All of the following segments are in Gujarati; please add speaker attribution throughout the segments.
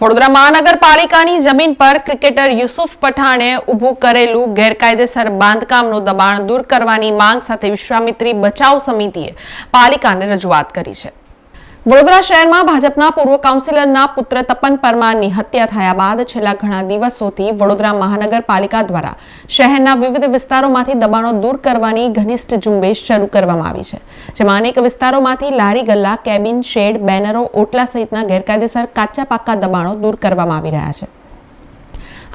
Speaker 1: વડોદરા મહાનગરપાલિકાની જમીન પર ક્રિકેટર યુસુફ પઠાણે ઊભું કરેલું ગેરકાયદેસર બાંધકામનું દબાણ દૂર કરવાની માંગ સાથે વિશ્વામિત્રી બચાવ સમિતિએ પાલિકાને રજૂઆત કરી છે. વડોદરા શહેરમાં ભાજપના પૂર્વ કાઉન્સિલરના પુત્ર તપન પરમારની હત્યા થયા બાદ છેલ્લા ઘણા દિવસોથી વડોદરા મહાનગરપાલિકા દ્વારા શહેરના વિવિધ વિસ્તારોમાંથી દબાણો દૂર કરવાની ઘનિષ્ઠ ઝુંબેશ શરૂ કરવામાં આવી છે, જેમાં અનેક વિસ્તારોમાંથી લારી ગલ્લા, કેબિન, શેડ, બેનરો, ઓટલા સહિતના ગેરકાયદેસર કાચા પાક્કા દબાણો દૂર કરવામાં આવી રહ્યા છે.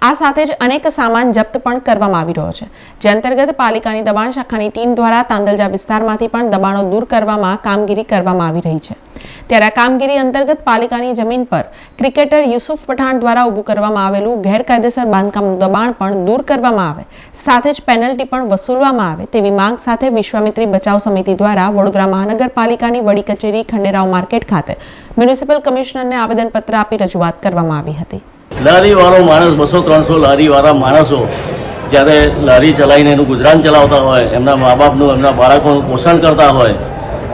Speaker 1: આ સાથે જ અનેક સામાન જપ્ત પણ કરવામાં આવી રહ્યો છે, જે અંતર્ગત પાલિકાની દબાણ શાખાની ટીમ દ્વારા તાંદલજા વિસ્તારમાંથી પણ દબાણો દૂર કરવામાં કામગીરી કરવામાં આવી રહી છે. ત્યારે આ કામગીરી અંતર્ગત પાલિકાની જમીન પર ક્રિકેટર યુસુફ પઠાણ દ્વારા ઊભું કરવામાં આવેલું ગેરકાયદેસર બાંધકામનું દબાણ પણ દૂર કરવામાં આવે. સાથે જ પેનલ્ટી પણ વસૂલવામાં આવે તેવી માંગ સાથે વિશ્વામિત્રી બચાવ સમિતિ દ્વારા વડોદરા મહાનગરપાલિકાની વડી કચેરી ખંડેરાવ માર્કેટ ખાતે મ્યુનિસિપલ કમિશનરને આવેદનપત્ર આપી રજૂઆત કરવામાં આવી હતી.
Speaker 2: લારીવાળો માણસ, બસો, ત્રણસો લારીવાળા માણસો જ્યારે લારી ચલાવીને એનું ગુજરાન ચલાવતા હોય, એમના મા બાપનું, એમના બાળકોનું પોષણ કરતા હોય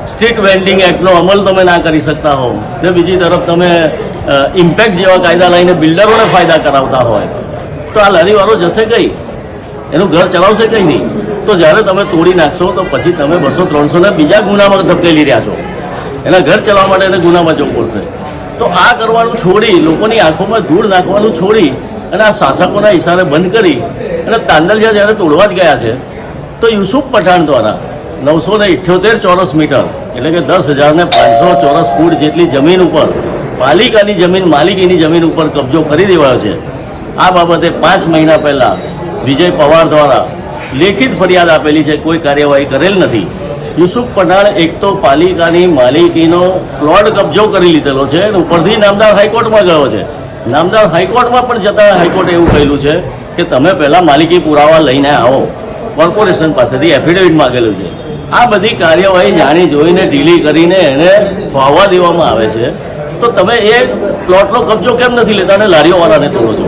Speaker 2: સ્ટ્રીટ વેન્ડિંગ એક્ટનો અમલ તમે ના કરી શકતા હો ને બીજી તરફ તમે ઇમ્પેક્ટ જેવા કાયદા લઈને બિલ્ડરોને ફાયદા કરાવતા હોય. તો આ લારીવાળો જશે કઈ? એનું ઘર ચલાવશે કઈ નહીં? તો જ્યારે તમે તોડી નાખશો, તો પછી તમે બસો ત્રણસોને બીજા ગુનામાં ધપકેલી રહ્યા છો. એના ઘર ચલાવવા માટે એને ગુનામાં જવું પડશે. તો આ કરવાનું છોડી, લોકોની આંખોમાં ધૂળ નાખવાનું છોડી, અને આ શાસકોના ઇશારે બંધ કરી, અને તાંડલિયા જ્યારે તોડવા જ ગયા છે, તો યુસુફ પઠાણ દ્વારા નવસો ને ઇઠ્યોતેર ચોરસ મીટર, એટલે કે દસ હજાર ને પાંચસો ચોરસ ફૂટ જેટલી જમીન ઉપર, પાલિકાની જમીન, માલિકીની જમીન ઉપર કબજો કરી દેવાયો છે. આ બાબતે પાંચ મહિના પહેલાં વિજય પવાર દ્વારા લેખિત ફરિયાદ આપેલી છે, કોઈ કાર્યવાહી કરેલ નથી. યુસુફ પઠાણ એક તો પાલિકાની માલિકીનો પ્લોટ કબજો કરી લીધેલો છે અને ઉપરથી નામદાર હાઈકોર્ટમાં ગયો છે. નામદાર હાઈકોર્ટમાં પણ જતાં હાઈકોર્ટે એવું કહેલું છે કે તમે પહેલાં માલિકી પુરાવા લઈને આવો. કોર્પોરેશન પાસેથી એફિડેવિટ માગેલું છે. આ બધી કાર્યવાહી જાણી જોઈને, ઢીલી કરીને એને ફાવવા દેવામાં આવે છે. તો તમે એ પ્લોટનો કબજો કેમ નથી લેતા અને લારીઓવાળાને તોડો છો?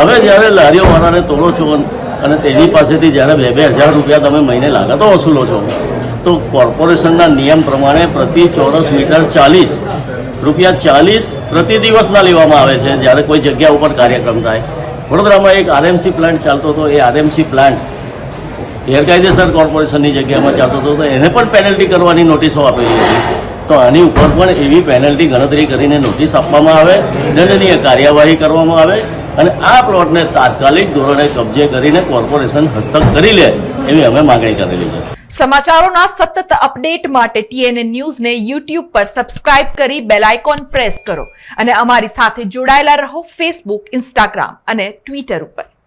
Speaker 2: હવે જ્યારે લારીઓવાળાને તોડો છો અને તેની પાસેથી જ્યારે બે બે હજાર રૂપિયા તમે મહિને લાગતો વસૂલો છો, તો કોર્પોરેશનના નિયમ પ્રમાણે પ્રતિ ચોરસ મીટર ચાલીસ રૂપિયા ચાલીસ પ્રતિ દિવસના લેવામાં આવે છે, જ્યારે કોઈ જગ્યા ઉપર કાર્યક્રમ થાય. વડોદરામાં એક આરએમસી પ્લાન્ટ ચાલતો હતો, એ આરએમસી પ્લાન્ટ ગેરકાયદેસર કોર્પોરેશનની જગ્યામાં ચાલતો હતો, તો એને પણ પેનલ્ટી કરવાની નોટિસો આપેલી હતી તો આની ઉપર પણ એવી પેનલ્ટી ગણતરી કરીને નોટિસ આપવામાં આવે, દંડનીય કાર્યવાહી કરવામાં આવે, અને આ પ્લોટને તાત્કાલિક ધોરણે કબજે કરીને કોર્પોરેશન હસ્તક કરી લે એવી અમે માગણી કરેલી છે.
Speaker 3: સમાચારોના સતત અપડેટ માટે ટીએનએ ન્યૂઝને યુટ્યુબ પર સબસ્ક્રાઇબ કરી બેલ આઇકોન પ્રેસ કરો અને અમારી સાથે જોડાયેલા રહો ફેસબુક ઇન્સ્ટાગ્રામ અને ટ્વિટર ઉપર.